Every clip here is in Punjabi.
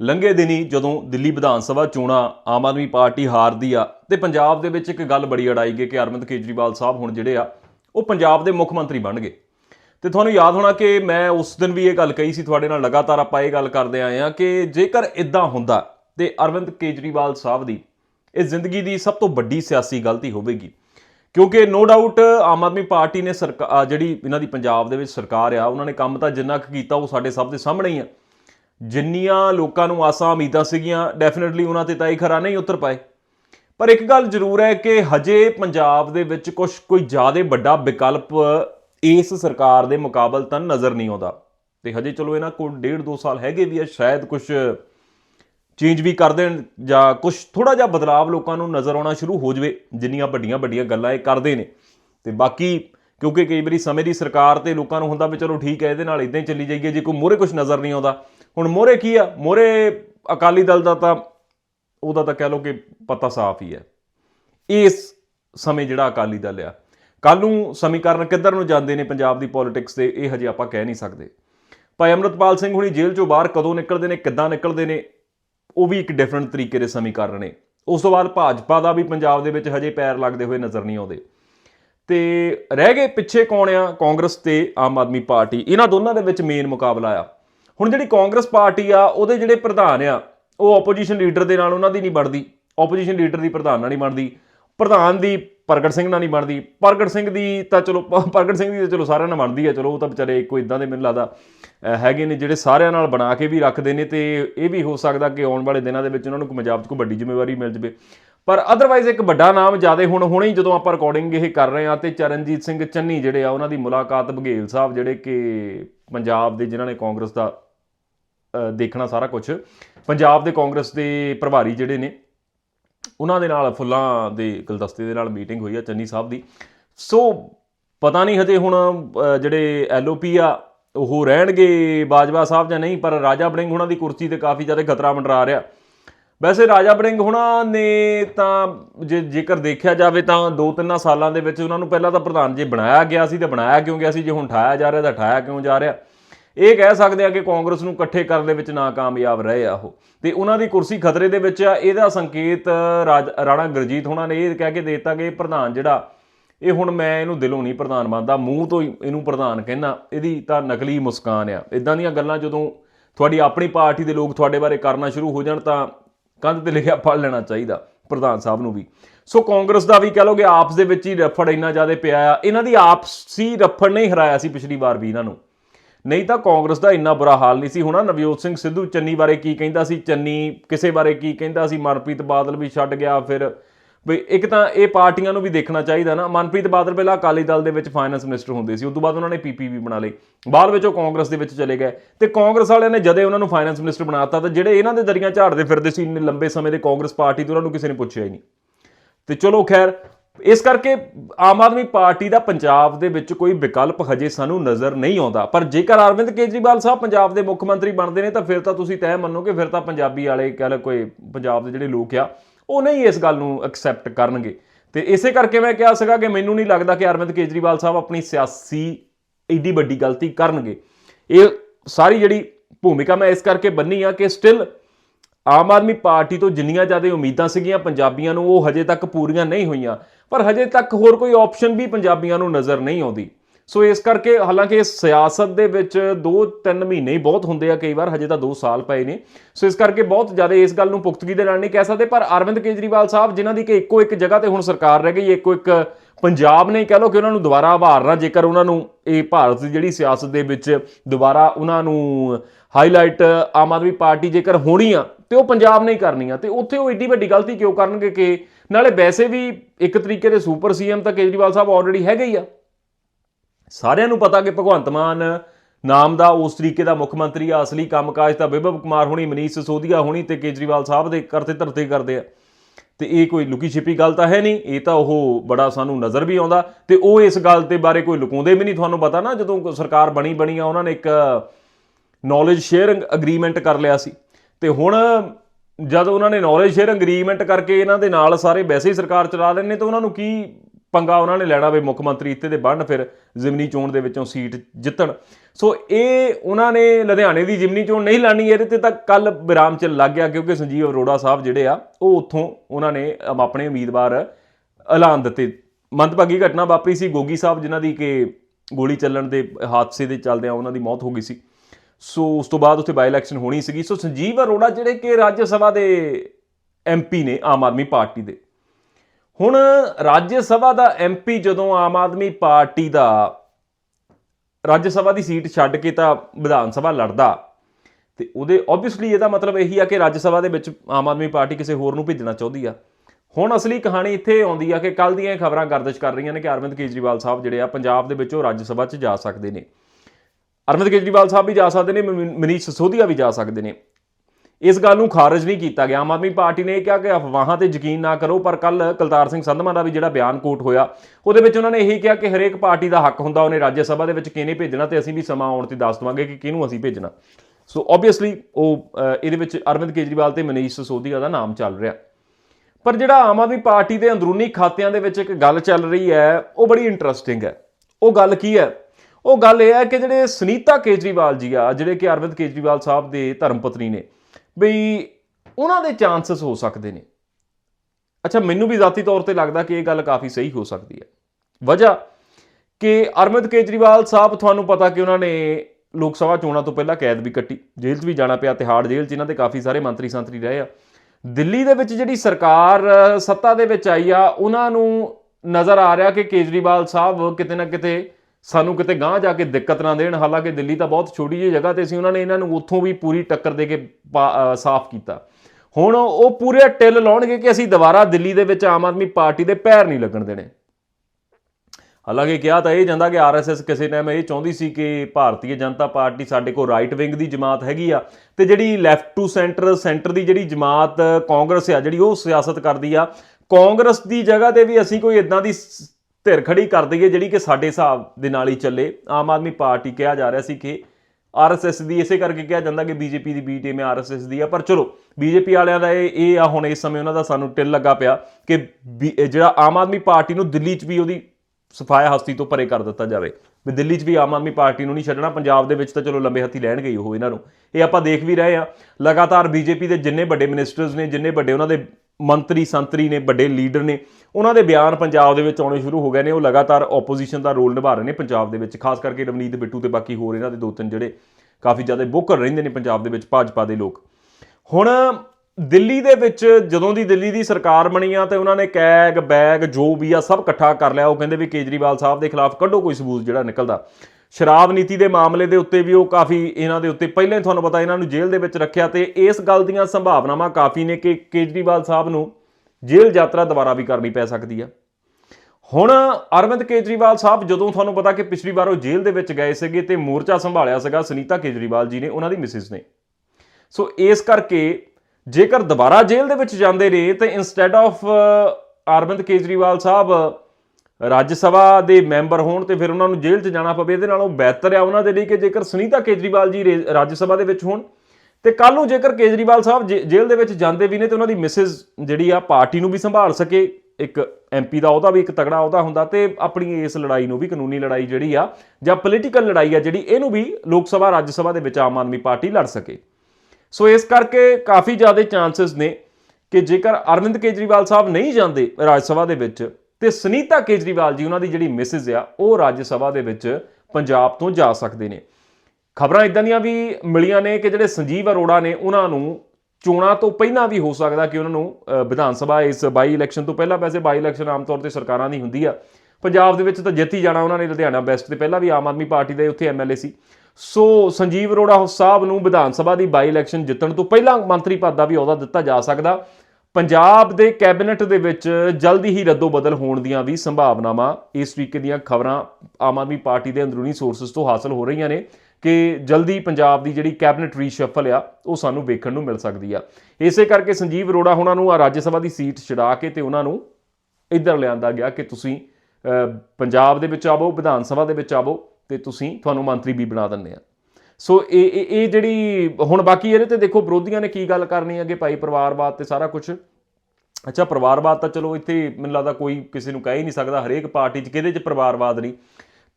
ਲੰਘੇ ਦਿਨੀ ਜਦੋਂ ਦਿੱਲੀ ਵਿਧਾਨ ਸਭਾ ਚੋਣਾਂ ਆਮ ਆਦਮੀ ਪਾਰਟੀ ਹਾਰਦੀ ਆ ਤੇ ਪੰਜਾਬ ਦੇ ਵਿੱਚ ਇੱਕ ਗੱਲ ਬੜੀ ਅੜਾਈ ਗਈ ਕਿ ਅਰਵਿੰਦ ਕੇਜਰੀਵਾਲ ਸਾਹਿਬ ਹੁਣ ਜਿਹੜੇ ਆ, ਉਹ ਪੰਜਾਬ ਦੇ ਮੁੱਖ ਮੰਤਰੀ ਬਣ ਗਏ ਤੇ ਤੁਹਾਨੂੰ ਯਾਦ ਹੋਣਾ ਕਿ ਮੈਂ ਉਸ ਦਿਨ ਵੀ ਇਹ ਗੱਲ ਕਹੀ ਸੀ, ਤੁਹਾਡੇ ਨਾਲ ਲਗਾਤਾਰ ਆਪਾਂ ਇਹ ਗੱਲ ਕਰਦੇ ਆਏ ਆ ਕਿ ਜੇਕਰ ਇਦਾਂ ਹੁੰਦਾ ਤੇ ਅਰਵਿੰਦ ਕੇਜਰੀਵਾਲ ਸਾਹਿਬ ਦੀ ਇਹ ਜ਼ਿੰਦਗੀ ਦੀ ਸਭ ਤੋਂ ਵੱਡੀ ਸਿਆਸੀ ਗਲਤੀ ਹੋਵੇਗੀ। ਕਿਉਂਕਿ no doubt Aam Aadmi party ਨੇ ਸਰਕਾਰ ਜਿਹੜੀ ਇਹਨਾਂ ਦੀ ਪੰਜਾਬ ਦੇ ਵਿੱਚ ਸਰਕਾਰ ਆ, ਉਹਨਾਂ ਨੇ ਕੰਮ ਤਾਂ ਜਿੰਨਾ ਕੁ ਕੀਤਾ ਉਹ ਸਾਡੇ ਸਭ ਦੇ ਸਾਹਮਣੇ ਹੀ ਆ। ਜਿੰਨੀਆਂ ਲੋਕਾਂ ਨੂੰ ਆਸਾਂ ਉਮੀਦਾਂ ਸੀਗੀਆਂ ਡੈਫੀਨਿਟਲੀ ਉਹਨਾਂ ਤੇ ਤਾਂ ਇਹ ਖਰਾ ਨਹੀਂ ਉਤਰ ਪਾਏ। ਪਰ ਇੱਕ ਗੱਲ ਜ਼ਰੂਰ ਹੈ ਕਿ ਹਜੇ ਪੰਜਾਬ ਦੇ ਵਿੱਚ ਕੁਝ ਕੋਈ ਜ਼ਿਆਦਾ ਵੱਡਾ ਵਿਕਲਪ ਇਸ ਸਰਕਾਰ ਦੇ ਮੁਕਾਬਲਤਨ ਨਜ਼ਰ ਨਹੀਂ ਆਉਂਦਾ। ਤੇ ਹਜੇ ਚਲੋ ਇਹਨਾਂ ਕੋਲ ਡੇਢ ਦੋ ਸਾਲ ਹੈਗੇ ਵੀ ਆ, ਸ਼ਾਇਦ ਕੁਝ ਚੇਂਜ ਵੀ ਕਰ ਦੇਣ ਜਾਂ ਕੁਝ ਥੋੜਾ ਜਿਹਾ ਬਦਲਾਵ ਲੋਕਾਂ ਨੂੰ ਨਜ਼ਰ ਆਉਣਾ ਸ਼ੁਰੂ ਹੋ ਜਵੇ, ਜਿੰਨੀਆਂ ਵੱਡੀਆਂ ਵੱਡੀਆਂ ਗੱਲਾਂ ਇਹ ਕਰਦੇ ਨੇ। ਤੇ ਬਾਕੀ ਕਿਉਂਕਿ ਕਈ ਵਾਰੀ ਸਮੇਂ ਦੀ ਸਰਕਾਰ ਤੇ ਲੋਕਾਂ ਨੂੰ ਹੁੰਦਾ ਵੀ ਚਲੋ ਠੀਕ ਹੈ, ਇਹਦੇ ਨਾਲ ਇਦਾਂ ਹੀ ਚੱਲੀ ਜਾਈਏ, ਜੇ ਕੋਈ ਮੋਰੇ ਕੁਝ ਨਜ਼ਰ ਨਹੀਂ ਆਉਂਦਾ ਹੁਣ ਮੋਰੇ ਕੀ ਆ? ਮੋਰੇ ਅਕਾਲੀ ਦਲ ਦਾ ਤਾਂ ਉਹਦਾ ਤਾਂ ਕਹਿ ਲਓ ਕਿ ਪਤਾ ਸਾਫ਼ ਹੀ ਹੈ। ਇਸ ਸਮੇਂ ਜਿਹੜਾ ਅਕਾਲੀ ਦਲ ਆ ਕੱਲ ਨੂੰ ਸਮੀਕਰਨ ਕਿੱਧਰ ਨੂੰ ਜਾਂਦੇ ਨੇ ਪੰਜਾਬ ਦੀ ਪੋਲਿਟਿਕਸ ਦੇ, ਇਹ ਹਜੇ ਆਪਾਂ ਕਹਿ ਨਹੀਂ ਸਕਦੇ। ਭਾਈ ਅਮਰਤਪਾਲ ਸਿੰਘ ਹੁਣੀ ਜੇਲ੍ਹ ਚੋਂ ਬਾਹਰ ਕਦੋਂ ਨਿਕਲਦੇ ਨੇ, ਕਿੱਦਾਂ ਨਿਕਲਦੇ ਨੇ, ਉਹ ਵੀ ਇੱਕ ਡਿਫਰੈਂਟ ਤਰੀਕੇ ਦੇ ਸਮੀਕਰਨ ਨੇ। ਉਸ ਤੋਂ ਬਾਅਦ ਭਾਜਪਾ ਦਾ ਵੀ ਪੰਜਾਬ ਦੇ ਵਿੱਚ ਹਜੇ ਪੈਰ ਲੱਗਦੇ ਹੋਏ ਨਜ਼ਰ ਨਹੀਂ ਆਉਂਦੇ। ਤੇ ਰਹਿ ਗਏ ਪਿੱਛੇ ਕੌਣ ਆ? ਕਾਂਗਰਸ ਤੇ ਆਮ ਆਦਮੀ ਪਾਰਟੀ। ਇਹਨਾਂ ਦੋਨਾਂ ਦੇ ਵਿੱਚ ਮੇਨ ਮੁਕਾਬਲਾ ਆ। ਹੁਣ ਜਿਹੜੀ ਕਾਂਗਰਸ ਪਾਰਟੀ ਆ, ਉਹਦੇ ਜਿਹੜੇ ਪ੍ਰਧਾਨ ਆ, ਉਹ ਆਪੋਜੀਸ਼ਨ ਲੀਡਰ ਦੇ ਨਾਲ ਉਹਨਾਂ ਦੀ ਨਹੀਂ ਬਣਦੀ। ਆਪੋਜੀਸ਼ਨ ਲੀਡਰ ਦੀ ਪ੍ਰਧਾਨ ਨਾਲ ਨਹੀਂ ਬਣਦੀ। ਪ੍ਰਧਾਨ ਦੀ ਪ੍ਰਗਟ ਸਿੰਘ ਨਾਲ ਨਹੀਂ ਬਣਦੀ। ਪ੍ਰਗਟ ਸਿੰਘ ਦੀ ਤਾਂ ਚਲੋ ਪ- ਪ੍ਰਗਟ ਸਿੰਘ ਦੀ ਤਾਂ ਚਲੋ ਸਾਰਿਆਂ ਨਾਲ ਬਣਦੀ ਹੈ ਚਲੋ, ਉਹ ਤਾਂ ਵਿਚਾਰੇ ਇੱਕੋ ਇਦਾਂ ਦੇ ਮੈਨੂੰ ਲੱਗਦਾ ਹੈਗੇ ਨੇ ਜਿਹੜੇ ਸਾਰਿਆਂ ਨਾਲ ਬਣਾ ਕੇ ਵੀ ਰੱਖਦੇ ਨੇ ਤੇ ਇਹ ਵੀ ਹੋ ਸਕਦਾ ਕਿ ਆਉਣ ਵਾਲੇ ਦਿਨਾਂ ਦੇ ਵਿੱਚ ਉਹਨਾਂ ਨੂੰ ਪੰਜਾਬ 'ਚ ਕੋਈ ਵੱਡੀ ਜ਼ਿੰਮੇਵਾਰੀ ਮਿਲ ਜਵੇ। ਪਰ ਅਦਰਵਾਈਜ਼ ਇੱਕ ਵੱਡਾ ਨਾਮ ਜ਼ਿਆਦਾ ਹੁਣ, ਹੁਣੇ ਹੀ ਜਦੋਂ ਆਪਾਂ ਰਿਕਾਰਡਿੰਗ ਇਹ ਕਰ ਰਹੇ ਆ ਤੇ ਚਰਨਜੀਤ ਸਿੰਘ ਚੰਨੀ ਜਿਹੜੇ ਆ, ਉਹਨਾਂ ਦੀ ਮੁਲਾਕਾਤ ਬਘੇਲ ਸਾਹਿਬ ਜਿਹੜੇ ਕਿ ਪੰਜਾਬ ਦੇ ਜਿਨ੍ਹਾਂ ਨੇ ਕਾਂਗਰਸ ਦਾ ਦੇਖਣਾ ਸਾਰਾ ਕੁਝ ਪੰਜਾਬ ਦੇ ਕਾਂਗਰਸ ਦੇ ਪ੍ਰਭਾਰੀ ਜਿਹੜੇ ਨੇ ਉਹਨਾਂ ਦੇ ਨਾਲ ਫੁੱਲਾਂ ਦੇ ਗੁਲਦਸਤੇ ਦੇ ਨਾਲ ਮੀਟਿੰਗ ਹੋਈ ਆ ਚੰਨੀ ਸਾਹਿਬ ਦੀ। ਸੋ ਪਤਾ ਨਹੀਂ ਹਜੇ ਹੁਣ ਅ, ਜਿਹੜੇ ਐਲਓਪੀ ਆ ਉਹ ਰਹਿਣਗੇ ਬਾਜਵਾ ਸਾਹਿਬ ਜਾਂ ਨਹੀਂ ਪਰ ਰਾਜਾ ਬੜਿੰਗ ਹੁਣਾਂ ਦੀ ਕੁਰਸੀ ਤੇ ਕਾਫੀ ਜ਼ਿਆਦਾ ਖਤਰਾ ਮੰਡਰਾ ਰਿਹਾ। ਵੈਸੇ ਰਾਜਾ ਬੜਿੰਗ ਹੁਣਾਂ ਨੇ ਤਾਂ ਜੇ ਜੇਕਰ ਦੇਖਿਆ ਜਾਵੇ ਤਾਂ ਦੋ ਤਿੰਨਾਂ ਸਾਲਾਂ ਦੇ ਵਿੱਚ ਉਹਨਾਂ ਨੂੰ ਪਹਿਲਾਂ ਤਾਂ ਪ੍ਰਧਾਨ ਜੀ ਬਣਾਇਆ ਗਿਆ ਸੀ ਤੇ ਬਣਾਇਆ ਕਿਉਂ ਗਿਆ ਸੀ? ਜੇ ਹੁਣ ਠਾਇਆ ਜਾ ਰਿਹਾ ਤਾਂ ਠਾਇਆ ਕਿਉਂ ਜਾ ਰਿਹਾ? ਇਹ ਕਹਿ ਸਕਦੇ ਆ ਕਿ ਕਾਂਗਰਸ ਨੂੰ ਇਕੱਠੇ ਕਰਨ ਦੇ ਵਿੱਚ ਨਾਕਾਮਯਾਬ ਰਹੇ ਆ ਉਹ। ਤੇ ਉਹਨਾਂ ਦੀ ਕੁਰਸੀ ਖਤਰੇ ਦੇ ਵਿੱਚ ਆ, ਇਹਦਾ ਸੰਕੇਤ ਰਾਜ- ਰਾਣਾ ਗੁਰਜੀਤ ਹੋਣਾ ਨੇ ਇਹ ਕਹਿ ਕੇ ਦੇ ਦਿੱਤਾ ਕਿ ਇਹ ਪ੍ਰਧਾਨ ਜਿਹੜਾ, ਇਹ ਹੁਣ ਮੈਂ ਇਹਨੂੰ ਦਿਲੋਂ ਨਹੀਂ ਪ੍ਰਧਾਨ ਮੰਨਦਾ, ਮੂੰਹ ਤੋਂ ਹੀ ਇਹਨੂੰ ਪ੍ਰਧਾਨ ਕਹਿਣਾ ਇਹਦੀ ਤਾਂ ਨਕਲੀ ਮੁਸਕਾਨ ਆ। ਇਦਾਂ ਦੀਆਂ ਗੱਲਾਂ ਜਦੋਂ ਤੁਹਾਡੀ ਆਪਣੀ ਪਾਰਟੀ ਦੇ ਲੋਕ ਤੁਹਾਡੇ ਬਾਰੇ ਕਰਨਾ ਸ਼ੁਰੂ ਹੋ ਜਾਣ ਤਾਂ ਕੰਧ ਤੇ ਲਿਖਿਆ ਪੜ ਲੈਣਾ ਚਾਹੀਦਾ, ਪ੍ਰਧਾਨ ਸਾਹਿਬ ਨੂੰ ਵੀ। ਸੋ ਕਾਂਗਰਸ ਦਾ ਵੀ ਕਹ ਲੋਗੇ ਆਪਸ ਦੇ ਵਿੱਚ ਹੀ ਰਫੜ ਇੰਨਾ ਜ਼ਿਆਦਾ ਪਿਆ ਆ। ਇਹਨਾਂ ਦੀ ਆਪਸੀ ਰਫੜ ਨਹੀਂ ਹਰਾਇਆ ਸੀ ਪਿਛਲੀ ਵਾਰ ਵੀ ਇਹਨਾਂ ਨੂੰ। ਨਹੀਂ ਤਾਂ ਕਾਂਗਰਸ ਦਾ ਇੰਨਾ ਬੁਰਾ ਹਾਲ ਨਹੀਂ ਸੀ। ਹੋਣਾ ਨਵਜੋਤ ਸਿੰਘ ਸਿੱਧੂ ਚੰਨੀ ਬਾਰੇ ਕੀ ਕਹਿੰਦਾ ਸੀ? ਚੰਨੀ ਕਿਸੇ ਬਾਰੇ ਕੀ ਕਹਿੰਦਾ ਸੀ? ਮਨਪ੍ਰੀਤ ਬਾਦਲ ਵੀ ਛੱਡ ਗਿਆ, ਫਿਰ ਵੀ ਇੱਕ ਤਾਂ ਇਹ ਪਾਰਟੀਆਂ ਨੂੰ ਵੀ ਦੇਖਣਾ ਚਾਹੀਦਾ ਨਾ। ਮਨਪ੍ਰੀਤ ਬਾਦਲ ਪਹਿਲਾਂ ਅਕਾਲੀ ਦਲ ਦੇ ਵਿੱਚ ਫਾਈਨੈਂਸ ਮਿਨਿਸਟਰ ਹੁੰਦੇ ਸੀ, ਉਸ ਤੋਂ ਬਾਅਦ ਉਹਨਾਂ ਨੇ ਪੀਪੀਪੀ ਬਣਾ ਲਈ ਬਾਅਦ ਵਿੱਚ ਉਹ ਕਾਂਗਰਸ ਦੇ ਵਿੱਚ ਚਲੇ ਗਏ ਤੇ ਕਾਂਗਰਸ ਵਾਲਿਆਂ ਨੇ ਜਦੇ ਉਹਨਾਂ ਨੂੰ ਫਾਈਨੈਂਸ ਮਿਨਿਸਟਰ ਬਣਾਤਾ ਤਾਂ ਜਿਹੜੇ ਇਹਨਾਂ ਦੇ ਦਰੀਆਂ ਝਾੜਦੇ ਫਿਰਦੇ ਸੀ, ਇੰਨੇ ਲੰਬੇ ਸਮੇਂ ਦੇ ਕਾਂਗਰਸ ਪਾਰਟੀ ਤੋਂ ਉਹਨਾਂ ਨੂੰ ਕਿਸੇ ਨੇ ਪੁੱਛਿਆ ਹੀ ਨਹੀਂ। ਤੇ ਚਲੋ ਖੈਰ ਇਸ ਕਰਕੇ ਆਮ ਆਦਮੀ ਪਾਰਟੀ ਦਾ ਪੰਜਾਬ ਦੇ ਵਿੱਚ ਕੋਈ ਵਿਕਲਪ ਹਜੇ ਸਾਨੂੰ ਨਜ਼ਰ ਨਹੀਂ ਆਉਂਦਾ। ਪਰ ਜੇਕਰ ਅਰਵਿੰਦ ਕੇਜਰੀਵਾਲ ਸਾਹਿਬ ਪੰਜਾਬ ਦੇ ਮੁੱਖ ਮੰਤਰੀ ਬਣਦੇ ਨੇ ਤਾਂ ਫਿਰ ਤਾਂ ਤੁਸੀਂ ਤੈਅ ਮੰਨੋ ਕਿ ਫਿਰ ਤਾਂ ਪੰਜਾਬੀ ਵਾਲੇ ਕਹਿ ਲਓ ਕੋਈ ਪੰਜਾਬ ਦੇ ਜਿਹੜੇ ਲੋਕ ਆ, ਉਹ ਨਹੀਂ ਇਸ ਗੱਲ ਨੂੰ ਐਕਸੈਪਟ ਕਰਨਗੇ। ਤੇ ਇਸੇ ਕਰਕੇ ਮੈਂ ਕਿਹਾ ਸੀਗਾ ਕਿ ਮੈਨੂੰ ਨਹੀਂ ਲੱਗਦਾ ਕਿ ਅਰਵਿੰਦ ਕੇਜਰੀਵਾਲ ਸਾਹਿਬ ਆਪਣੀ ਸਿਆਸੀ ਏਡੀ ਵੱਡੀ ਗਲਤੀ ਕਰਨਗੇ। ਇਹ ਸਾਰੀ ਜਿਹੜੀ ਭੂਮਿਕਾ ਮੈਂ ਇਸ ਕਰਕੇ ਬੰਨੀ ਆ ਕਿ ਸਟਿਲ ਆਮ ਆਦਮੀ ਪਾਰਟੀ ਤੋਂ ਜਿੰਨੀਆਂ ਜ਼ਿਆਦਾ ਉਮੀਦਾਂ ਸੀਗੀਆਂ ਪੰਜਾਬੀਆਂ ਨੂੰ, ਉਹ ਹਜੇ ਤੱਕ ਪੂਰੀਆਂ ਨਹੀਂ ਹੋਈਆਂ। ਪਰ ਹਜੇ ਤੱਕ ਹੋਰ ਕੋਈ ਆਪਸ਼ਨ ਵੀ ਪੰਜਾਬੀਆਂ ਨੂੰ ਨਜ਼ਰ ਨਹੀਂ ਆਉਂਦੀ। ਸੋ ਇਸ ਕਰਕੇ ਹਾਲਾਂਕਿ ਸਿਆਸਤ ਦੇ ਵਿੱਚ 2-3 ਮਹੀਨੇ ਬਹੁਤ ਹੁੰਦੇ ਆ, ਕਈ ਵਾਰ ਹਜੇ ਤਾਂ 2 ਸਾਲ ਪਏ ਨੇ। ਸੋ ਇਸ ਕਰਕੇ ਬਹੁਤ ਜ਼ਿਆਦਾ ਇਸ ਗੱਲ ਨੂੰ ਪੁਖਤਗੀ ਦੇ ਨਾਲ ਨਹੀਂ ਕਹਿ ਸਕਦੇ, ਪਰ ਅਰਵਿੰਦ ਕੇਜਰੀਵਾਲ ਸਾਹਿਬ, ਜਿਨ੍ਹਾਂ ਦੀ ਕਿ ਇੱਕੋ ਇੱਕ ਜਗ੍ਹਾ ਤੇ ਹੁਣ ਸਰਕਾਰ ਰਹਿ ਗਈ, ਇੱਕੋ ਇੱਕ ਪੰਜਾਬ ਨੇ, ਕਹਿ ਲਓ ਕਿ ਉਹਨਾਂ ਨੂੰ ਦੁਬਾਰਾ ਉਭਾਰਨਾ ਜੇਕਰ ਉਹਨਾਂ ਨੂੰ ਇਹ ਭਾਰਤ ਦੀ ਜਿਹੜੀ ਸਿਆਸਤ ਦੇ ਵਿੱਚ ਦੁਬਾਰਾ ਉਹਨਾਂ ਨੂੰ ਹਾਈਲਾਈਟ ਆਮ ਆਦਮੀ ਪਾਰਟੀ ਜੇਕਰ ਹੋਣੀ ਆ ਤੇ ਉਹ ਪੰਜਾਬ ਨੇ ਹੀ ਕਰਨੀ ਆ। ਤੇ ਉੱਥੇ ਉਹ ਏਡੀ ਵੱਡੀ ਗਲਤੀ ਕਿਉਂ ਕਰਨਗੇ ਕਿ ਨਾਲੇ ਵੈਸੇ ਵੀ ਇੱਕ ਤਰੀਕੇ ਦੇ ਸੁਪਰ ਸੀਐਮ ਤਾਂ ਕੇਜਰੀਵਾਲ ਸਾਹਿਬ ਆਲਰੇਡੀ ਹੈਗੇ ਹੀ ਆ। ਸਾਰਿਆਂ ਨੂੰ ਪਤਾ ਕਿ ਭਗਵੰਤ ਮਾਨ ਨਾਮ ਦਾ ਉਸ ਤਰੀਕੇ ਦਾ ਮੁੱਖ ਮੰਤਰੀ ਆ, ਅਸਲੀ ਕੰਮਕਾਜ ਤਾਂ ਵਿਭਵ ਕੁਮਾਰ ਹੋਣੀ, ਮਨੀਸ਼ ਸਿਸੋਦੀਆ ਹੋਣੀ ਤੇ ਕੇਜਰੀਵਾਲ ਸਾਹਿਬ ਦੇ ਕਰਤੇ ਧਰਤੇ ਕਰਦੇ ਆ। ਤੇ ਇਹ ਕੋਈ ਲੁਕੀ ਛਿਪੀ ਗੱਲ ਤਾਂ ਹੈ ਨਹੀਂ, ਇਹ ਤਾਂ ਉਹ ਬੜਾ ਸਾਨੂੰ ਨਜ਼ਰ ਵੀ ਆਉਂਦਾ। ਤੇ ਉਹ ਇਸ ਗੱਲ ਤੇ ਬਾਰੇ ਕੋਈ ਲੁਕਾਉਂਦੇ ਵੀ ਨਹੀਂ, ਤੁਹਾਨੂੰ ਪਤਾ ਨਾ ਜਦੋਂ ਸਰਕਾਰ ਬਣੀ ਬਣੀ ਆ, ਉਹਨਾਂ ਨੇ ਇੱਕ ਨੌਲੇਜ ਸ਼ੇਅਰਿੰਗ ਅਗਰੀਮੈਂਟ ਕਰ ਲਿਆ ਸੀ। ਤੇ ਹੁਣ ਜਦ ਉਹਨਾਂ ਨੇ ਨੌਲੇਜ ਸ਼ੇਅਰ ਅਗਰੀਮੈਂਟ ਕਰਕੇ ਇਹਨਾਂ ਦੇ ਨਾਲ ਸਾਰੇ ਵੈਸੇ ਹੀ ਸਰਕਾਰ ਚਲਾ ਰਹੇ ਤਾਂ ਉਹਨਾਂ ਨੂੰ ਕੀ ਪੰਗਾ ਉਹਨਾਂ ਨੇ ਲੈਣਾ ਵੀ ਮੁੱਖ ਮੰਤਰੀ ਇੱਥੇ ਦੇ ਬਣਨ ਫਿਰ ਜ਼ਿਮਨੀ ਚੋਣ ਦੇ ਵਿੱਚੋਂ ਸੀਟ ਜਿੱਤਣ। ਸੋ ਇਹ ਉਹਨਾਂ ਨੇ ਲੁਧਿਆਣੇ ਦੀ ਜ਼ਿਮਨੀ ਚੋਣ ਨਹੀਂ ਲਾਣੀ, ਇਹਦੇ ਤੇ ਤਾਂ ਕੱਲ ਵਿਰਾਮ ਚ ਲੱਗ ਗਿਆ, ਕਿਉਂਕਿ ਸੰਜੀਵ ਅਰੋੜਾ ਸਾਹਿਬ ਜਿਹੜੇ ਆ, ਉਹ ਉੱਥੋਂ ਉਹਨਾਂ ਨੇ ਆਪਣੇ ਉਮੀਦਵਾਰ ਐਲਾਨ ਦਿੱਤੇ। ਮੰਦਭਾਗੀ ਘਟਨਾ ਵਾਪਰੀ ਸੀ, ਗੋਗੀ ਸਾਹਿਬ ਜਿਨ੍ਹਾਂ ਦੀ ਕਿ ਗੋਲੀ ਚੱਲਣ ਦੇ ਹਾਦਸੇ ਦੇ ਚੱਲਦਿਆਂ ਉਹਨਾਂ ਦੀ ਮੌਤ ਹੋ ਗਈ ਸੀ। ਸੋ ਉਸ ਤੋਂ ਬਾਅਦ ਉੱਥੇ ਬਾਈ ਇਲੈਕਸ਼ਨ ਹੋਣੀ ਸੀਗੀ। ਸੋ ਸੰਜੀਵ ਅਰੋੜਾ ਜਿਹੜੇ ਕਿ ਰਾਜ ਸਭਾ ਦੇ ਐਮਪੀ ਨੇ ਆਮ ਆਦਮੀ ਪਾਰਟੀ ਦੇ। ਹੁਣ ਰਾਜ ਸਭਾ ਦਾ ਐਮਪੀ ਜਦੋਂ ਆਮ ਆਦਮੀ ਪਾਰਟੀ ਦਾ ਰਾਜ ਸਭਾ ਦੀ ਸੀਟ ਛੱਡ ਕੇ ਤਾਂ ਵਿਧਾਨ ਸਭਾ ਲੜਦਾ। ਤੇ ਉਹਦੇ ਆਬਵੀਅਸਲੀ ਇਹਦਾ ਮਤਲਬ ਇਹੀ ਆ ਕਿ ਰਾਜ ਸਭਾ ਦੇ ਵਿੱਚ ਆਮ ਆਦਮੀ ਪਾਰਟੀ ਕਿਸੇ ਹੋਰ ਨੂੰ ਭੇਜਣਾ ਚਾਹੁੰਦੀ ਆ। ਹੁਣ ਅਸਲੀ ਕਹਾਣੀ ਇੱਥੇ ਆਉਂਦੀ ਆ ਕਿ ਕੱਲ ਦੀਆਂ ਇਹ ਖਬਰਾਂ ਗਰਦਸ਼ ਕਰ ਰਹੀਆਂ ਨੇ ਕਿ ਅਰਵਿੰਦ ਕੇਜਰੀਵਾਲ ਸਾਹਿਬ ਜਿਹੜੇ ਆ ਪੰਜਾਬ ਦੇ ਵਿੱਚ ਉਹ ਰਾਜ ਸਭਾ 'ਚ ਜਾ ਸਕਦੇ ਨੇ। ਅਰਵਿੰਦ ਕੇਜਰੀਵਾਲ ਸਾਹਿਬ ਵੀ ਜਾ ਸਕਦੇ ਨੇ ਮ- ਮਨੀਸ਼ ਸਸੋਦੀਆ ਵੀ ਜਾ ਸਕਦੇ ਨੇ। ਇਸ ਗੱਲ ਨੂੰ ਖਾਰਜ ਨਹੀਂ ਕੀਤਾ ਗਿਆ। ਆਮ ਆਦਮੀ ਪਾਰਟੀ ਨੇ ਇਹ ਕਿਹਾ ਕਿ ਅਫਵਾਹਾਂ ਤੇ ਯਕੀਨ ਨਾ ਕਰੋ, ਪਰ ਕੱਲ ਕਲਤਾਰ ਸਿੰਘ ਸੰਧਮਾ ਦਾ ਵੀ ਜਿਹੜਾ ਬਿਆਨ ਕੋਟ ਹੋਇਆ, ਉਹਦੇ ਵਿੱਚ ਉਹਨਾਂ ਨੇ ਇਹੀ ਕਿਹਾ ਕਿ ਹਰੇਕ ਪਾਰਟੀ ਦਾ ਹੱਕ ਹੁੰਦਾ, ਉਹਨੇ ਰਾਜ ਸਭਾ ਦੇ ਵਿੱਚ ਕਿਹਨੇ ਭੇਜਣਾ ਤੇ ਅਸੀਂ ਵੀ ਸਮਾਂ ਆਉਣ ਤੇ ਦੱਸ ਦਵਾਂਗੇ ਕਿ ਕਿਹਨੂੰ ਅਸੀਂ ਭੇਜਣਾ। ਸੋ ਆਬਵੀਅਸਲੀ ਉਹ ਇਹਦੇ ਵਿੱਚ ਅਰਵਿੰਦ ਕੇਜਰੀਵਾਲ ਤੇ ਮਨੀਸ਼ ਸਸੋਦੀਆ ਦਾ ਨਾਮ ਚੱਲ ਰਿਹਾ। ਪਰ ਜਿਹੜਾ ਆਮ ਆਦਮੀ ਪਾਰਟੀ ਦੇ ਅੰਦਰੂਨੀ ਖਾਤਿਆਂ ਦੇ ਵਿੱਚ ਇੱਕ ਗੱਲ ਚੱਲ ਰਹੀ ਹੈ, ਉਹ ਬੜੀ ਇੰਟਰਸਟਿੰਗ ਹੈ। ਉਹ ਗੱਲ ਕੀ ਹੈ? ਉਹ ਗੱਲ ਇਹ ਹੈ ਕਿ ਜਿਹੜੇ ਸੁਨੀਤਾ ਕੇਜਰੀਵਾਲ ਜੀ ਆ, ਜਿਹੜੇ ਕਿ ਅਰਵਿੰਦ ਕੇਜਰੀਵਾਲ ਸਾਹਿਬ ਦੇ ਧਰਮ ਪਤਨੀ ਨੇ, ਬਈ ਉਹਨਾਂ ਦੇ ਚਾਂਸਸ ਹੋ ਸਕਦੇ ਨੇ। ਅੱਛਾ, ਮੈਨੂੰ ਵੀ ਜ਼ਾਤੀ ਤੌਰ ਤੇ ਲੱਗਦਾ ਕਿ ਇਹ ਗੱਲ ਕਾਫੀ ਸਹੀ ਹੋ ਸਕਦੀ ਹੈ। ਵਜ੍ਹਾ ਕਿ ਅਰਵਿੰਦ ਕੇਜਰੀਵਾਲ ਸਾਹਿਬ, ਤੁਹਾਨੂੰ ਪਤਾ ਕਿ ਉਹਨਾਂ ਨੇ ਲੋਕ ਸਭਾ ਚੋਣਾਂ ਤੋਂ ਪਹਿਲਾਂ ਕੈਦ ਵੀ ਕੱਟੀ, ਜੇਲ੍ਹ 'ਚ ਵੀ ਜਾਣਾ ਪਿਆ, ਤਿਹਾੜ ਜੇਲ੍ਹ 'ਚ ਇਹਨਾਂ ਦੇ ਕਾਫੀ ਸਾਰੇ ਮੰਤਰੀ ਸੰਤਰੀ ਰਹੇ ਆ। ਦਿੱਲੀ ਦੇ ਵਿੱਚ ਜਿਹੜੀ ਸਰਕਾਰ ਸੱਤਾ ਦੇ ਵਿੱਚ ਆਈ ਆ, ਉਹਨਾਂ ਨੂੰ ਨਜ਼ਰ ਆ ਰਿਹਾ ਕਿ ਕੇਜਰੀਵਾਲ ਸਾਹਿਬ ਕਿਤੇ ਨਾ ਕਿਤੇ ਸਾਨੂੰ ਕਿਤੇ ਗਾਂਹ ਜਾ ਕੇ ਦਿੱਕਤ ਨਾ ਦੇਣ। ਹਾਲਾਂਕਿ ਦਿੱਲੀ ਤਾਂ ਬਹੁਤ ਛੋਟੀ ਜਿਹੀ ਜਗ੍ਹਾ ਤੇ ਸੀ। ਉਹਨਾਂ ਨੇ ਇਹਨਾਂ ਨੂੰ ਉੱਥੋਂ ਵੀ ਪੂਰੀ ਟੱਕਰ ਦੇ ਕੇ ਪਾ- ਸਾਫ਼ ਕੀਤਾ। ਹੁਣ ਉਹ ਪੂਰੇ ਟਿੱਲ ਲਾਉਣਗੇ ਕਿ ਅਸੀਂ ਦੁਬਾਰਾ ਦਿੱਲੀ ਦੇ ਵਿੱਚ ਆਮ ਆਦਮੀ ਪਾਰਟੀ ਦੇ ਪੈਰ ਨਹੀਂ ਲੱਗਣ ਦੇਣੇ। ਹਾਲਾਂਕਿ ਕਿਹਾ ਤਾਂ ਇਹ ਜਾਂਦਾ ਕਿ ਆਰਐਸਐਸ ਕਿਸੇ ਟਾਈਮ ਇਹ ਚਾਹੁੰਦੀ ਸੀ ਕਿ ਭਾਰਤੀ ਜਨਤਾ ਪਾਰਟੀ ਸਾਡੇ ਕੋਲ ਰਾਈਟ ਵਿੰਗ ਦੀ ਜਮਾਤ ਹੈਗੀ ਆ ਤੇ ਜਿਹੜੀ ਲੈਫਟ ਟੂ ਸੈਂਟਰ ਸੈਂਟਰ ਦੀ ਜਿਹੜੀ ਜਮਾਤ ਕਾਂਗਰਸ ਆ, ਜਿਹੜੀ ਉਹ ਸਿਆਸਤ ਕਰਦੀ ਆ। ਕਾਂਗਰਸ ਦੀ ਜਗ੍ਹਾ ਤੇ ਵੀ ਅਸੀਂ ਕੋਈ ਇਦਾਂ ਦੀ ਧਿਰ ਖੜੀ ਕਰ ਦਈਏ ਜਿਹੜੀ ਕਿ ਸਾਡੇ ਹਿਸਾਬ ਦੇ ਨਾਲ ਹੀ ਚੱਲੇ। ਆਮ ਆਦਮੀ ਪਾਰਟੀ ਕਿਹਾ ਜਾ ਰਿਹਾ ਸੀ ਕਿ ਆਰਐਸਐਸ ਦੀ ਇਸੇ ਕਰਕੇ ਕਿਹਾ ਜਾਂਦਾ ਕਿ ਬੀਜੇਪੀ ਦੀ ਬੀ ਟੀਮ ਹੈ ਆਰਐਸਐਸ ਦੀ ਆ ਪਰ ਚਲੋ ਬੀਜੇਪੀ ਵਾਲਿਆਂ ਦਾ ਇਹ ਇਹ ਆ ਹੁਣ ਇਸ ਸਮੇਂ ਉਹਨਾਂ ਦਾ ਸਾਨੂੰ ਟਿਲ ਲੱਗਾ ਪਿਆ ਕਿ ਬੀ- ਜਿਹੜਾ ਆਮ ਆਦਮੀ ਪਾਰਟੀ ਨੂੰ ਦਿੱਲੀ 'ਚ ਵੀ ਉਹਦੀ ਸਫਾਇਆ ਹਸਤੀ ਤੋਂ ਪਰੇ ਕਰ ਦਿੱਤਾ ਜਾਵੇ। ਵੀ ਦਿੱਲੀ 'ਚ ਵੀ ਆਮ ਆਦਮੀ ਪਾਰਟੀ ਨੂੰ ਨਹੀਂ ਛੱਡਣਾ, ਪੰਜਾਬ ਦੇ ਵਿੱਚ ਤਾਂ ਚਲੋ ਲੰਬੇ ਹੱਥੀ ਲੈਣ ਗਈ ਉਹ ਇਹਨਾਂ ਨੂੰ। ਇਹ ਆਪਾਂ ਦੇਖ ਵੀ ਰਹੇ ਆ ਲਗਾਤਾਰ ਬੀਜੇਪੀ ਦੇ ਜਿੰਨੇ ਵੱਡੇ ਮਿਨਿਸਟਰਸ ਨੇ, ਜਿੰਨੇ ਵੱਡੇ ਉਹਨਾਂ ਦੇ ਮੰਤਰੀ ਸੰਤਰੀ ਨੇ, ਵੱਡੇ ਲੀਡਰ ਨੇ, ਉਹਨਾਂ ਦੇ ਬਿਆਨ ਪੰਜਾਬ ਦੇ ਵਿੱਚ ਆਉਣੇ ਸ਼ੁਰੂ ਹੋ ਗਏ ਨੇ। ਉਹ ਲਗਾਤਾਰ ਆਪੋਜੀਸ਼ਨ ਦਾ ਰੋਲ ਨਿਭਾ ਰਹੇ ਨੇ ਪੰਜਾਬ ਦੇ ਵਿੱਚ, ਖਾਸ ਕਰਕੇ ਰਵਨੀਤ ਬਿੱਟੂ ਤੇ ਬਾਕੀ ਹੋਰ ਇਹਨਾਂ ਦੇ ਦੋ ਤਿੰਨ ਜਿਹੜੇ ਕਾਫੀ ਜ਼ਿਆਦਾ ਬੋਕਰ ਰਹਿੰਦੇ ਨੇ ਪੰਜਾਬ ਦੇ ਵਿੱਚ, ਭਾਜਪਾ ਦੇ ਲੋਕ। ਹੁਣ ਦਿੱਲੀ ਦੇ ਵਿੱਚ, ਜਦੋਂ ਦੀ ਦਿੱਲੀ ਦੀ ਸਰਕਾਰ ਬਣੀ ਆ ਤੇ ਉਹਨਾਂ ਨੇ ਕੈਗ, ਬੈਗ, ਜੋ ਵੀ ਆ, ਸਭ ਇਕੱਠਾ ਕਰ ਲਿਆ। ਉਹ ਕਹਿੰਦੇ ਵੀ ਕੇਜਰੀਵਾਲ ਸਾਹਿਬ ਦੇ ਖਿਲਾਫ ਕੱਢੋ ਕੋਈ ਸਬੂਤ ਜਿਹੜਾ ਨਿਕਲਦਾ। ਸ਼ਰਾਬ ਨੀਤੀ ਦੇ ਮਾਮਲੇ ਦੇ ਉੱਤੇ ਵੀ ਉਹ ਕਾਫੀ ਇਹਨਾਂ ਦੇ ਉੱਤੇ, ਪਹਿਲਾਂ ਹੀ ਤੁਹਾਨੂੰ ਪਤਾ ਇਹਨਾਂ ਨੂੰ ਜੇਲ੍ਹ ਦੇ ਵਿੱਚ ਰੱਖਿਆ ਤੇ ਇਸ ਗੱਲ ਦੀਆਂ ਸੰਭਾਵਨਾਵਾਂ ਕਾਫੀ ਨੇ ਕਿ ਕੇਜਰੀਵਾਲ ਸਾਹਿਬ ਨੂੰ ਜੇਲ੍ਹ ਯਾਤਰਾ ਦੁਬਾਰਾ ਵੀ ਕਰਨੀ ਪੈ ਸਕਦੀ ਆ। ਹੁਣ ਅਰਵਿੰਦ ਕੇਜਰੀਵਾਲ ਸਾਹਿਬ, ਜਦੋਂ ਤੁਹਾਨੂੰ ਪਤਾ ਕਿ ਪਿਛਲੀ ਵਾਰ ਉਹ ਜੇਲ੍ਹ ਦੇ ਵਿੱਚ ਗਏ ਸੀਗੇ ਤੇ ਮੋਰਚਾ ਸੰਭਾਲਿਆ ਸੀਗਾ, ਸੁਨੀਤਾ ਕੇਜਰੀਵਾਲ ਜੀ ਨੇ, ਉਹਨਾਂ ਦੀ ਮਿਸਿਸ ਨੇ। ਸੋ ਇਸ ਕਰਕੇ ਜੇਕਰ ਦੁਬਾਰਾ ਜੇਲ੍ਹ ਦੇ ਵਿੱਚ ਜਾਂਦੇ ਨੇ, ਤੇ ਇਨਸਟੈਡ ਆਫ ਅਰਵਿੰਦ ਕੇਜਰੀਵਾਲ ਸਾਹਿਬ ਰਾਜ ਸਭਾ ਦੇ ਮੈਂਬਰ ਹੋਣ ਤੇ ਫਿਰ ਉਹਨਾਂ ਨੂੰ ਜੇਲ੍ਹ 'ਚ ਜਾਣਾ ਪਵੇ, ਇਹਦੇ ਨਾਲੋਂ ਬਿਹਤਰ ਆ ਉਹਨਾਂ ਦੇ ਲਈ ਕਿ ਜੇਕਰ ਸੁਨੀਤਾ ਕੇਜਰੀਵਾਲ ਜੀ ਰੇ- ਰਾਜ ਸਭਾ ਦੇ ਵਿੱਚ ਹੋਣ। ਤੇ ਕੱਲ ਨੂੰ ਜੇਕਰ ਕੇਜਰੀਵਾਲ ਸਾਹਿਬ ਜੇ- ਜੇਲ੍ਹ ਦੇ ਵਿੱਚ ਜਾਂਦੇ ਵੀ ਨੇ ਤੇ ਉਹਨਾਂ ਦੀ ਮਿਸਿਸ ਜਿਹੜੀ ਆ ਪਾਰਟੀ ਨੂੰ ਵੀ ਸੰਭਾਲ ਸਕੇ, ਇੱਕ ਐਮਪੀ ਦਾ ਉਹਦਾ ਵੀ ਇੱਕ ਤਗੜਾ ਉਹਦਾ ਹੁੰਦਾ ਤੇ ਆਪਣੀ ਇਸ ਲੜਾਈ ਨੂੰ ਵੀ ਕਾਨੂੰਨੀ ਲੜਾਈ ਜਿਹੜੀ ਆ ਜਾਂ ਪੋਲੀਟੀਕਲ ਲੜਾਈ ਆ ਜਿਹੜੀ ਇਹਨੂੰ ਵੀ ਲੋਕ ਸਭਾ, ਰਾਜ ਸਭਾ ਦੇ ਵਿੱਚ ਆਮ ਆਦਮੀ ਪਾਰਟੀ ਲੜ ਸਕੇ। ਸੋ ਇਸ ਕਰਕੇ ਕਾਫੀ ਜ਼ਿਆਦਾ ਚਾਂਸਸ ਨੇ ਕਿ ਜੇਕਰ ਅਰਵਿੰਦ ਕੇਜਰੀਵਾਲ ਸਾਹਿਬ ਨਹੀਂ ਜਾਂਦੇ ਰਾਜ ਸਭਾ ਦੇ ਵਿੱਚ ਤੇ ਸੁਨੀਤਾ ਕੇਜਰੀਵਾਲ ਜੀ, ਉਹਨਾਂ ਦੀ ਜਿਹੜੀ ਮਿਸਿਸ ਆ, ਉਹ ਰਾਜ ਸਭਾ ਦੇ ਵਿੱਚ ਪੰਜਾਬ ਤੋਂ ਜਾ ਸਕਦੇ ਨੇ। ਖਬਰਾਂ ਇਦਾਂ ਦੀਆਂ ਵੀ ਮਿਲੀਆਂ ਨੇ ਕਿ ਜਿਹੜੇ ਸੰਜੀਵ ਅਰੋੜਾ ਨੇ, ਉਹਨਾਂ ਨੂੰ ਚੋਣਾਂ ਤੋਂ ਪਹਿਲਾਂ ਵੀ ਹੋ ਸਕਦਾ ਕਿ ਉਹਨਾਂ ਨੂੰ ਵਿਧਾਨ ਸਭਾ ਇਸ ਬਾਈ ਇਲੈਕਸ਼ਨ ਤੋਂ ਪਹਿਲਾਂ, ਵੈਸੇ ਬਾਈ ਇਲੈਕਸ਼ਨ ਆਮ ਤੌਰ ਤੇ ਸਰਕਾਰਾਂ ਦੀ ਹੁੰਦੀ ਆ। ਪੰਜਾਬ ਦੇ ਵਿੱਚ ਤਾਂ ਜਿੱਤ ਹੀ ਜਾਣਾ ਉਹਨਾਂ ਨੇ, ਲੁਧਿਆਣਾ ਵੈਸਟ ਤੇ ਪਹਿਲਾਂ ਵੀ ਆਮ ਆਦਮੀ ਪਾਰਟੀ ਦੇ ਉੱਥੇ ਐਮਐਲਏ ਸੀ। ਸੋ ਸੰਜੀਵ ਅਰੋੜਾ ਸਾਹਿਬ ਨੂੰ ਵਿਧਾਨ ਸਭਾ ਦੀ ਬਾਈ ਇਲੈਕਸ਼ਨ ਜਿੱਤਣ ਤੋਂ ਪਹਿਲਾਂ ਮੰਤਰੀ ਪਦ ਦਾ ਵੀ ਅਹੁਦਾ ਦਿੱਤਾ ਜਾ ਸਕਦਾ। ਪੰਜਾਬ ਦੇ ਕੈਬਨਿਟ ਦੇ ਵਿੱਚ ਜਲਦੀ ਹੀ ਰੱਦੋ ਬਦਲ ਹੋਣ ਦੀਆਂ ਵੀ ਸੰਭਾਵਨਾਵਾਂ ਇਸ ਤਰੀਕੇ ਦੀਆਂ ਖਬਰਾਂ ਆਮ ਆਦਮੀ ਪਾਰਟੀ ਦੇ ਅੰਦਰੂਨੀ ਸੋਰਸਸ ਤੋਂ ਹਾਸਲ ਹੋ ਰਹੀਆਂ ਨੇ ਕਿ ਜਲਦੀ ਪੰਜਾਬ ਦੀ ਜਿਹੜੀ ਕੈਬਨਿਟ ਰੀਸ਼ਫਲ ਆ, ਉਹ ਸਾਨੂੰ ਵੇਖਣ ਨੂੰ ਮਿਲ ਸਕਦੀ ਆ। ਇਸੇ ਕਰਕੇ ਸੰਜੀਵ ਅਰੋੜਾ ਉਹਨਾਂ ਨੂੰ ਆ ਰਾਜ ਸਭਾ ਦੀ ਸੀਟ ਛਡਾ ਕੇ ਤੇ ਉਹਨਾਂ ਨੂੰ ਇੱਧਰ ਲਿਆਂਦਾ ਗਿਆ ਕਿ ਤੁਸੀਂ ਪੰਜਾਬ ਦੇ ਵਿੱਚ ਆਵੋ, ਵਿਧਾਨ ਸਭਾ ਦੇ ਵਿੱਚ ਆਵੋ ਤੇ ਤੁਸੀਂ, ਤੁਹਾਨੂੰ ਮੰਤਰੀ ਵੀ ਬਣਾ ਦਿੰਦੇ ਆ। ਸੋ ਇਹ ਇਹ ਜਿਹੜੀ ਹੁਣ ਬਾਕੀ ਇਹਦੇ ਤੇ ਦੇਖੋ ਵਿਰੋਧੀਆਂ ਨੇ ਕੀ ਗੱਲ ਕਰਨੀ ਹੈ ਕਿ ਭਾਈ ਪਰਿਵਾਰਵਾਦ ਤੇ ਸਾਰਾ ਕੁਝ ਅੱਛਾ, ਪਰਿਵਾਰਵਾਦ ਤਾਂ ਚਲੋ ਇੱਥੇ ਮੈਨੂੰ ਲੱਗਦਾ ਕੋਈ ਕਿਸੇ ਨੂੰ ਕਹਿ ਹੀ ਨਹੀਂ ਸਕਦਾ, ਹਰੇਕ ਪਾਰਟੀ 'ਚ ਕਿਹਦੇ 'ਚ ਪਰਿਵਾਰਵਾਦ ਨਹੀਂ।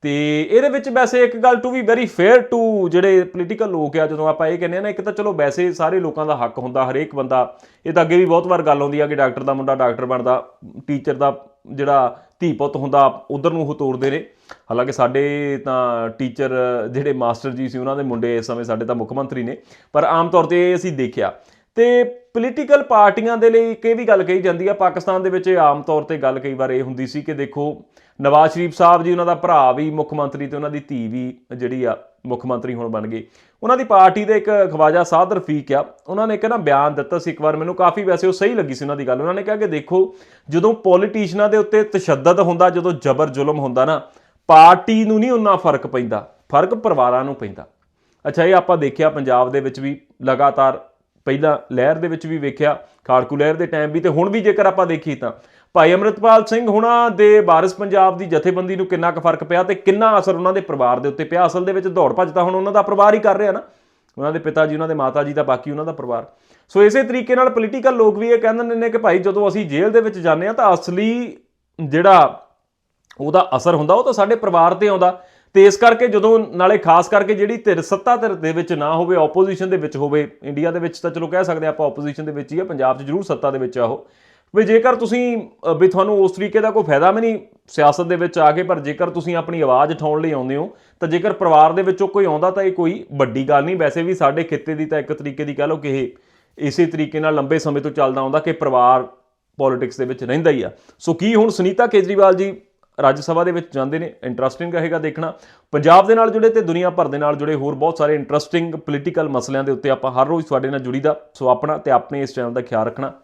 ਤੇ ਇਹਦੇ ਵਿੱਚ ਵੈਸੇ ਇੱਕ ਗੱਲ to be very fair to ਜਿਹੜੇ ਪੋਲੀਟੀਕਲ ਲੋਕ ਆ, ਜਦੋਂ ਆਪਾਂ ਇਹ ਕਹਿੰਦੇ ਆ ਨਾ, ਇੱਕ ਤਾਂ ਚਲੋ ਵੈਸੇ ਸਾਰੇ ਲੋਕਾਂ ਦਾ ਹੱਕ ਹੁੰਦਾ, ਹਰੇਕ ਬੰਦਾ, ਇਹ ਤਾਂ ਅੱਗੇ ਵੀ ਬਹੁਤ ਵਾਰ ਗੱਲ ਆਉਂਦੀ ਆ ਕਿ ਡਾਕਟਰ ਦਾ ਮੁੰਡਾ ਡਾਕਟਰ ਬਣਦਾ, ਟੀਚਰ ਦਾ ਜਿਹੜਾ ਧੀ ਪੁੱਤ ਹੁੰਦਾ ਉਧਰ ਨੂੰ ਉਹ ਤੋਰਦੇ ਨੇ। ਹਾਲਾਂਕਿ ਸਾਡੇ ਤਾਂ ਟੀਚਰ ਜਿਹੜੇ ਮਾਸਟਰ ਜੀ ਸੀ, ਉਹਨਾਂ ਦੇ ਮੁੰਡੇ ਇਸ ਸਮੇਂ ਸਾਡੇ ਤਾਂ ਮੁੱਖ ਮੰਤਰੀ ਨੇ। ਪਰ ਆਮ ਤੌਰ ਤੇ ਇਹ ਅਸੀਂ ਦੇਖਿਆ ਤੇ ਪੋਲੀਟੀਕਲ ਪਾਰਟੀਆਂ ਦੇ ਲਈ ਇੱਕ ਇਹ ਵੀ ਗੱਲ ਕਹੀ ਜਾਂਦੀ ਆ, ਪਾਕਿਸਤਾਨ ਦੇ ਵਿੱਚ ਆਮ ਤੌਰ ਤੇ ਗੱਲ ਕਈ ਵਾਰ ਇਹ ਹੁੰਦੀ ਸੀ ਕਿ ਦੇਖੋ, ਨਵਾਜ਼ ਸ਼ਰੀਫ ਸਾਹਿਬ ਜੀ, ਉਹਨਾਂ ਦਾ ਭਰਾ ਵੀ ਮੁੱਖ ਮੰਤਰੀ ਤੇ ਉਹਨਾਂ ਦੀ ਧੀ ਵੀ ਜਿਹੜੀ ਆ ਮੁੱਖ ਮੰਤਰੀ ਹੁਣ ਬਣ ਗਏ। ਉਹਨਾਂ ਦੀ ਪਾਰਟੀ ਦੇ ਇੱਕ ਖਵਾਜਾ ਸਾਧ ਰਫੀਕ ਆ, ਉਹਨਾਂ ਨੇ ਇੱਕ ਨਾ ਬਿਆਨ ਦਿੱਤਾ ਸੀ ਇੱਕ ਵਾਰ, ਮੈਨੂੰ ਕਾਫੀ ਵੈਸੇ ਉਹ ਸਹੀ ਲੱਗੀ ਸੀ ਉਹਨਾਂ ਦੀ ਗੱਲ। ਉਹਨਾਂ ਨੇ ਕਿਹਾ ਕਿ ਦੇਖੋ, ਜਦੋਂ ਪੋਲੀਟੀਸ਼ੀਅਨਾਂ ਦੇ ਉੱਤੇ ਤਸ਼ੱਦਦ ਹੁੰਦਾ, ਜਦੋਂ ਜ਼ਬਰ ਜ਼ੁਲਮ ਹੁੰਦਾ ਨਾ, ਪਾਰਟੀ ਨੂੰ ਨਹੀਂ ਉਨਾ ਫ਼ਰਕ ਪੈਂਦਾ, ਫ਼ਰਕ ਪਰਿਵਾਰਾਂ ਨੂੰ ਪੈਂਦਾ। ਅੱਛਾ, ਇਹ ਆਪਾਂ ਦੇਖਿਆ ਪੰਜਾਬ ਦੇ ਵਿੱਚ ਵੀ ਲਗਾਤਾਰ ਪਹਿਲਾਂ ਲਹਿਰ ਦੇ ਵਿੱਚ ਵੀ ਵੇਖਿਆ ਖਾੜਕੂ ਲਹਿਰ ਦੇ ਟਾਈਮ ਵੀ ਤੇ ਹੁਣ ਵੀ ਜੇਕਰ ਆਪਾਂ ਦੇਖੀ ਤਾਂ ਭਾਈ ਅਮਰਿਤਪਾਲ ਸਿੰਘ ਹੁਣਾਂ ਦੇ ਵਾਰਿਸ ਪੰਜਾਬ ਦੀ ਜਥੇਬੰਦੀ ਨੂੰ ਕਿੰਨਾ ਕੁ ਫ਼ਰਕ ਪਿਆ ਤੇ ਕਿੰਨਾ ਅਸਰ ਉਹਨਾਂ ਦੇ ਪਰਿਵਾਰ ਦੇ ਉੱਤੇ ਪਿਆ? ਅਸਲ ਦੇ ਵਿੱਚ ਦੌੜ ਭੱਜ ਤਾਂ ਹੁਣ ਉਹਨਾਂ ਦਾ ਪਰਿਵਾਰ ਹੀ ਕਰ ਰਿਹਾ ਨਾ। ਉਹਨਾਂ ਦੇ ਪਿਤਾ ਜੀ, ਉਹਨਾਂ ਦੇ ਮਾਤਾ ਜੀ ਦਾ ਬਾਕੀ ਉਹਨਾਂ ਦਾ ਪਰਿਵਾਰ। ਸੋ ਇਸੇ ਤਰੀਕੇ ਨਾਲ ਪੋਲੀਟੀਕਲ ਲੋਕ ਵੀ ਇਹ ਕਹਿੰਦੇ ਨੇ ਕਿ ਭਾਈ ਜਦੋਂ ਅਸੀਂ ਜੇਲ੍ਹ ਦੇ ਵਿੱਚ ਜਾਂਦੇ ਆ ਤਾਂ ਅਸਲੀ ਜਿਹੜਾ ਉਹਦਾ ਅਸਰ ਹੁੰਦਾ, ਉਹ ਤਾਂ ਸਾਡੇ ਪਰਿਵਾਰ ਤੇ ਆਉਂਦਾ। ਤੇ ਇਸ ਕਰਕੇ ਜਦੋਂ ਨਾਲੇ ਖਾਸ ਕਰਕੇ ਜਿਹੜੀ ਧਿਰ ਸੱਤਾ ਧਿਰ ਦੇ ਵਿੱਚ ਨਾ ਹੋਵੇ ਆਪੋਜੀਸ਼ਨ ਦੇ ਵਿੱਚ ਹੋਵੇ ਇੰਡੀਆ ਦੇ ਵਿੱਚ ਤਾਂ ਚਲੋ ਕਹਿ ਸਕਦੇ ਆਪਾਂ ਆਪੋਜੀਸ਼ਨ ਦੇ ਵਿੱਚ ਹੀ ਆ, ਪੰਜਾਬ 'ਚ ਜ਼ਰੂਰ ਸੱਤਾ ਦੇ ਵਿੱਚ ਆ ਉਹ। ਵੀ ਜੇਕਰ ਤੁਸੀਂ ਵੀ ਤੁਹਾਨੂੰ ਉਸ ਤਰੀਕੇ ਦਾ ਕੋਈ ਫਾਇਦਾ ਵੀ ਨਹੀਂ ਸਿਆਸਤ ਦੇ ਵਿੱਚ ਆ ਕੇ, ਪਰ ਜੇਕਰ ਤੁਸੀਂ ਆਪਣੀ ਆਵਾਜ਼ ਉਠਾਉਣ ਲਈ ਆਉਂਦੇ ਹੋ, ਤਾਂ ਜੇਕਰ ਪਰਿਵਾਰ ਦੇ ਵਿੱਚੋਂ ਕੋਈ ਆਉਂਦਾ ਤਾਂ ਇਹ ਕੋਈ ਵੱਡੀ ਗੱਲ ਨਹੀਂ। ਵੈਸੇ ਵੀ ਸਾਡੇ ਖਿੱਤੇ ਦੀ ਤਾਂ ਇੱਕ ਤਰੀਕੇ ਦੀ ਕਹਿ ਲਓ ਕਿ ਇਹ ਇਸੇ ਤਰੀਕੇ ਨਾਲ ਲੰਬੇ ਸਮੇਂ ਤੋਂ ਚੱਲਦਾ ਆਉਂਦਾ ਕਿ ਪਰਿਵਾਰ ਪੋਲਿਟਿਕਸ ਦੇ ਵਿੱਚ ਰਹਿੰਦਾ ਹੀ ਆ। ਸੋ ਕੀ ਹੁਣ ਸੁਨੀਤਾ ਕੇਜਰੀਵਾਲ ਜੀ ਰਾਜ ਸਭਾ ਦੇ ਵਿੱਚ ਜਾਂਦੇ ਨੇ ਇੰਟਰਸਟਿੰਗ ਰਹੇਗਾ ਦੇਖਣਾ। ਪੰਜਾਬ ਦੇ ਨਾਲ ਜੁੜੇ ਤੇ ਦੁਨੀਆ ਭਰ ਦੇ ਨਾਲ ਜੁੜੇ ਹੋਰ ਬਹੁਤ ਸਾਰੇ ਇੰਟਰਸਟਿੰਗ ਪੋਲੀਟੀਕਲ ਮਸਲਿਆਂ ਦੇ ਉੱਤੇ ਆਪਾਂ ਹਰ ਰੋਜ਼ ਤੁਹਾਡੇ ਨਾਲ ਜੁੜੀਦਾ। ਸੋ ਆਪਣਾ ਤੇ ਆਪਣੇ ਇਸ ਚੈਨਲ ਦਾ ਖਿਆਲ ਰੱਖਣਾ।